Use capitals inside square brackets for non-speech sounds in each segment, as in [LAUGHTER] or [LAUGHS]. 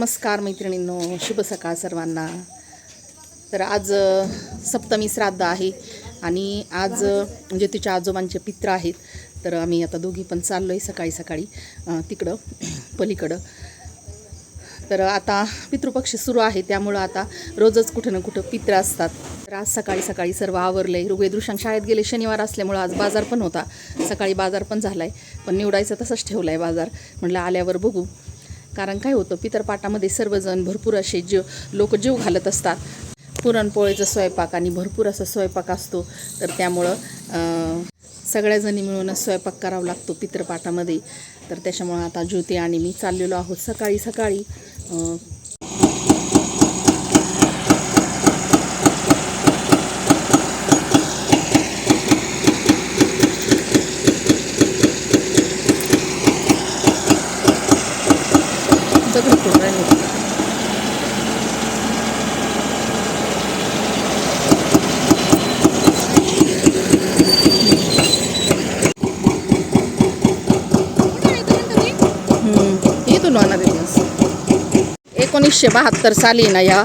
नमस्कार मैत्रिणींनो शुभ सकाळ सर्वांना. तर आज सप्तमी श्राद्ध आहे आणि आज म्हणजे तिच्या आजोबांचे पित्र आहेत. तर आम्ही आता दोघी पण चाललो आहे सकाळी सकाळी तिकडं पलीकडं. तर आता पितृपक्ष सुरू आहे त्यामुळं आता रोजच कुठं ना कुठं पित्र असतात. तर आज सकाळी सकाळी सर्व आवरले ऋग्वेदृशांक शाळेत गेले शनिवार असल्यामुळं आज बाजार पण होता. सकाळी बाजार पण झाला आहे पण निवडायचं तसंच ठेवला आहे बाजार. म्हटलं आल्यावर बघू. कारण काय होतं पितरपाटामध्ये सर्वजण भरपूर असे जीव लोक जीव घालत असतात. पुरणपोळीचा स्वयंपाक आणि भरपूर असा स्वयंपाक असतो. तर त्यामुळं सगळ्याजणी मिळूनच स्वयंपाक करावा लागतो पितरपाटामध्ये तर त्याच्यामुळं आता ज्योती आणि मी चाललेलो आहोत सकाळी सकाळी. अं, दगड एकोणीसशे बहात्तर साली ना या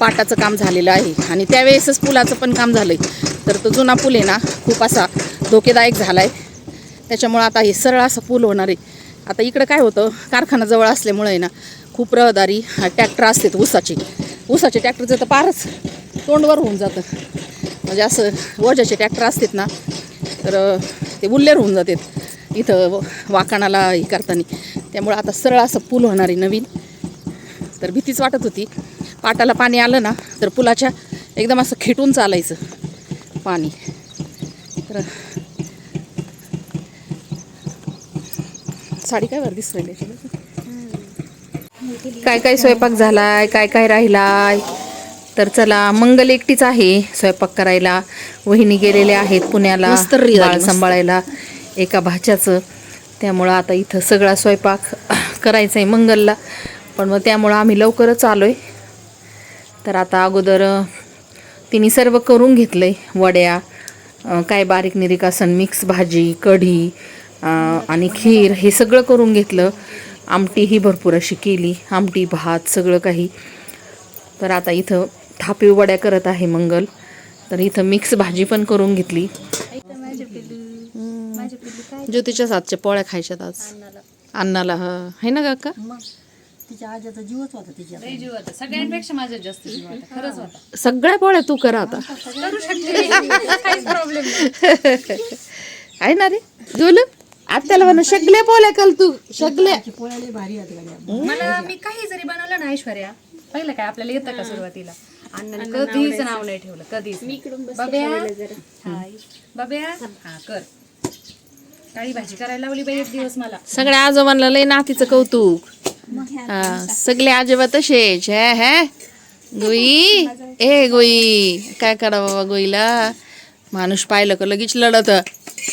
पाटाचं काम झालेलं आहे. आणि त्यावेळेसच पुलाचं पण काम झालं आहे तर तो जुना पूल आहे ना खूप असा धोकेदायक झाला आहे त्याच्यामुळं आता हे सरळ असा पूल होणार आहे. आता इकडं काय होतं कारखाना जवळ असल्यामुळे ना खूप रहदारी. ट्रॅक्टर असतात ऊसाचे. ऊसाचे ट्रॅक्टरचं तर पारच तोंडवर होऊन जातं. म्हणजे असं वजाचे ट्रॅक्टर असतात ना तर ते उल्लेर होऊन जातात. इथं व- वाकाणाला हे करताना. त्यामुळं आता सरळ असं पूल होणार आहे नवीन. तर भीतीच वाटत होती. पाटाला पाणी आलं ना तर पुलाच्या एकदम असं खेटून चालायचं पाणी. तर साडी काय वर दिसलेली काय काय स्वयंपाक झालाय काय काय राहिलाय? तर चला मंगल एकटीच आहे स्वयंपाक करायला. वहिनी गेलेले आहेत पुण्याला बाळ. सांभाळायला एका भाच्याचं. त्यामुळं आता इथं सगळा स्वयंपाक करायचा आहे मंगलला. पण मग त्यामुळं आम्ही लवकरच आलो आहे तर आता अगोदर तिने सर्व करून घेतलं आहे वड्या काय बारीक निरीक असन मिक्स भाजी कढी आणि खीर हे सगळं करून घेतलं. आमटी ही भरपूर अशी केली. आमटी भात सगळं काही. तर आता इथं थापी वड्या करत आहे मंगल. तर इथं मिक्स भाजी पण करून घेतली. ज्योतीच्या हातच्या पोळ्या खायच्यात आज. अन्नाला. हा. आहे ना काका? सगळ्यांपेक्षा माझ्या जास्त जीव होता. खरंच होता. सगळ्या पोळ्या तू कर आता. [LAUGHS] [LAUGHS] आहे ना रे? गोल आत्याला म्हणा सगळ्या पोळ्या कल तू सगळ्या पोळ्याला भारी आहेत गाड्या मला मी काही जरी बनवलं ना ऐश्वर्या पहिलं काय आपल्याला येतं का सुरुवातीला? अण्णाने कधीच नाव नाही ठेवलं कधीच बब्या हाय बब्या हा कर. काळी भाजी करायला लावली बाई एक दिवस मला. सगळ्या आजोबांना लय नातीचं कौतुक. हा सगळे आजोबा तसेच हे हे. गोई ए गोई. काय करा बाबा गोईला? माणूस पाहिलं का लगेच लढत.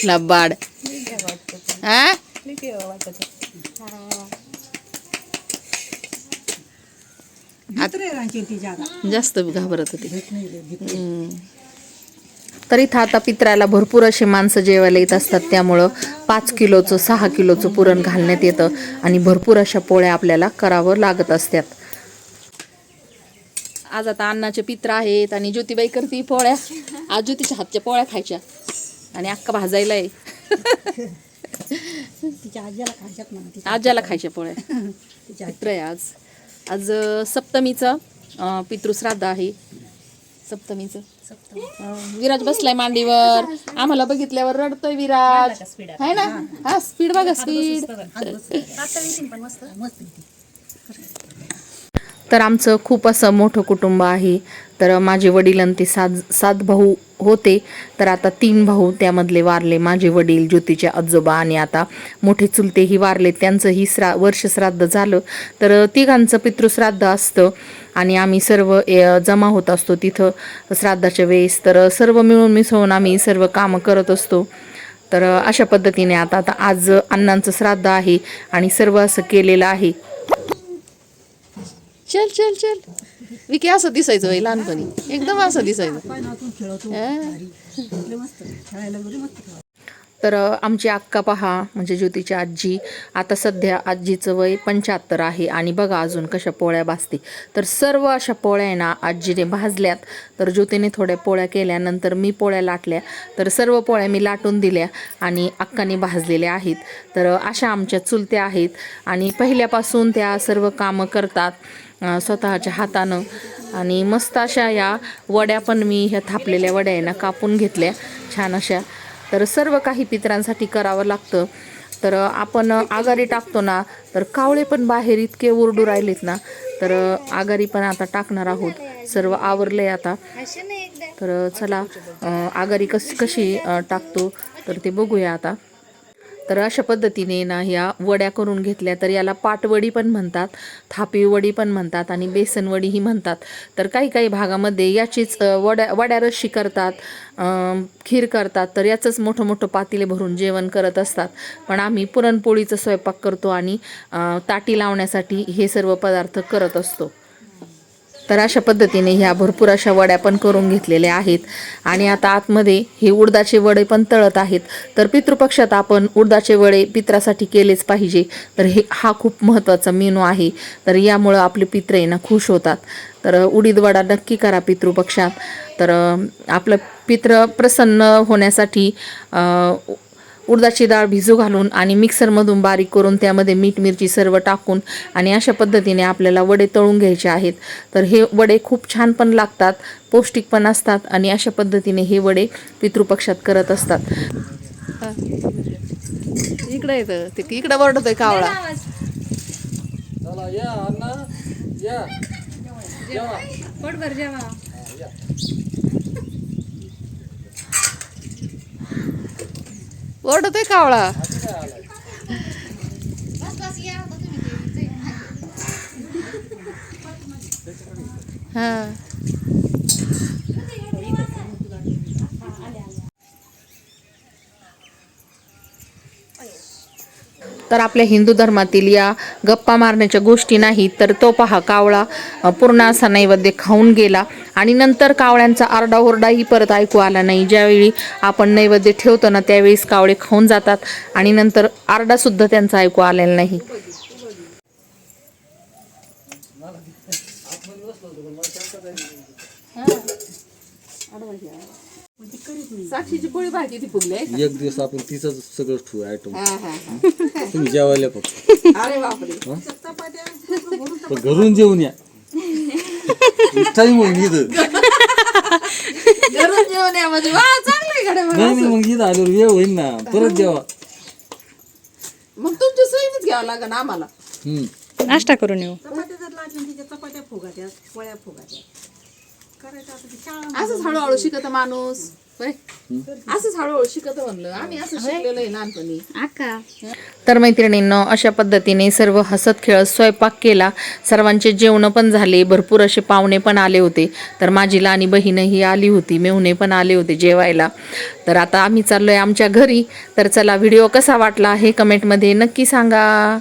लबाड. हा? जास्त घाबरत होती. तर इथं आता पित्राला भरपूर असे माणसं जेवायला येत असतात. त्यामुळं पाच किलोचं सहा किलोचं पुरण घालण्यात येतं आणि भरपूर अशा पोळ्या आपल्याला करावं लागत असतात आज आता अन्नाचे पित्र आहेत आणि ज्योतिबाई करते पोळ्या. आज ज्योतीच्या हातच्या पोळ्या खायच्या आणि अक्का भाजायला आहे [LAUGHS] तिच्या आज्याला खायच्यात म्हणा तिच्या आज्याला खायच्या पोळ्या तिच्या पित्र आहे आज. आज सप्तमीचं अं, पितृश्राद्ध आहे. सप्तमीचं. अं, विराज बसलाय मांडीवर. आम्हाला बघितल्यावर रडतोय विराज. आहे ना? हा स्पीड बघा स्पीड मस्त. तर आमचं खूप असं मोठं कुटुंब आहे. तर माझे वडील आणि ते सात सात भाऊ होते. तर आता तीन भाऊ त्यामधले वारले माझे वडील ज्योतीचे आजोबा आणि आता मोठे चुलतेही वारले. त्यांचंही श्रा वर्ष श्राद्ध झालं. तर तिघांचं पितृश्राद्ध असतं आणि आम्ही सर्व ए, जमा होत असतो तिथं श्राद्धाच्या वेळेस. तर सर्व मिळून मिसळून आम्ही सर्व कामं करत असतो. तर अशा पद्धतीने आता आता आज अण्णांचं श्राद्ध आहे आणि सर्व असं केलेलं आहे. चल चल चल. विकी असं दिसायचं बाई लहानपणी. एकदम असं दिसायचं. तर आमची अक्का पहा म्हणजे ज्योतीची आजी आता सध्या आजीचं वय पंच्याहत्तर आहे आणि बघा अजून कशा पोळ्या भाजते. तर सर्व अशा पोळ्या आहे ना आजीने भाजल्यात. तर ज्योतीने थोड्या पोळ्या केल्यानंतर मी पोळ्या लाटल्या. तर सर्व पोळ्या मी लाटून दिल्या आणि अक्काने भाजलेल्या आहेत. तर अशा आमच्या चुलत्या आहेत आणि पहिल्यापासून त्या सर्व कामं करतात स्वतःच्या हातानं. आणि मस्त अशा या वड्या पण मी ह्या थापलेल्या वड्या आहे ना कापून घेतल्या. छान अशा तर सर्व काही पितरांसाठी करावं लागतं. तर आपण आगारी टाकतो ना तर कावळे पण बाहेर इतके ओरडू राहिलेत ना. तर आगारी पण आता टाकणार आहोत. सर्व आवरले आता. तर चला आगारी कशी कशी टाकतो तर ते बघूया आता. तर अशा पद्धतीने ना ह्या वड्या करून घेतल्या तर याला पाटवडी पण म्हणतात थापी वडी पण म्हणतात आणि बेसन वडीही म्हणतात. तर काही काही भागामध्ये याचीच वड्या वड्या रशी करतात खीर करतात तर याचंच मोठं मोठं पातेले भरून जेवण करत असतात. पण आम्ही पुरणपोळीचा स्वयंपाक करतो आणि ताटी लावण्यासाठी हे सर्व पदार्थ करत असतो. तर अशा पद्धतीने ह्या भरपूर अशा वड्या पण करून घेतलेल्या आहेत. आणि आता आतमध्ये हे उडदाचे वडे पण तळत आहेत. तर पितृपक्षात आपण उडदाचे वडे पित्रासाठी केलेच पाहिजे. तर हे हा खूप महत्त्वाचा मेनू आहे. तर यामुळं आपले पित्र आहे ना खुश होतात. तर उडीद वडा नक्की करा पितृपक्षात. तर आपलं पित्र प्रसन्न होण्यासाठी उडदाची डाळ भिजू घालून आणि मिक्सरमधून बारीक करून त्यामध्ये मीठ मिरची सर्व टाकून आणि अशा पद्धतीने आपल्याला वडे तळून घ्यायचे आहेत. तर हे वडे खूप छान पण लागतात पौष्टिक पण असतात आणि अशा पद्धतीने हे वडे पितृपक्षात करत असतात. इकडे येतं ते इकडे वरडतोय कावळा. चला या या. ओरडतोय कावळा. हा. तर आपल्या हिंदू धर्मातील या गप्पा मारण्याच्या गोष्टी नाहीत तर तो पहा कावळा पूर्ण असा नैवेद्य खाऊन गेला. आणि नंतर कावळ्यांचा आरडाओरडाही परत ऐकू आला नाही. ज्यावेळी आपण नैवेद्य ठेवतो ना त्यावेळेस कावळे खाऊन जातात आणि नंतर आरडासुद्धा त्यांचा ऐकू आलेला नाही. साक्षीची पोळी भाजी ती फुगली एक दिवस आपण तिचं सगळं ठेवू आयटम तुम्ही जेवायला फक्त. अरे बापरे. घरून जेवून या. टाईम होईल इथं. घरून जेवण या म्हणजे. वा चांगलं नाही नाही मग इथं आल्यावर वेळ होईल ना. परत जेवा. मग तुमच्या सोयीनेच घ्यावं लागेल आम्हाला. नाश्ता करून येऊ. चपात्या फुगात्या पोळ्या फुगात्या करायचं असंच हळूहळू शिकत माणूस? असंच हळूहळू शिकत म्हणलं. आम्ही असं शिकलेलो आहे लहानपणी. आका. तर मैत्रिणींनो अशा पद्धतीने सर्व हसत खेळत स्वयंपाक केला. सर्वांचे जेवणं पण झाले. भरपूर असे पाहुणे पण आले होते. तर माझी लहानी बहीणही आली होती. मेहुणे पण आले होते जेवायला. तर आता आम्ही चाललोय आमच्या घरी. तर चला व्हिडिओ कसा वाटला हे कमेंटमध्ये नक्की सांगा.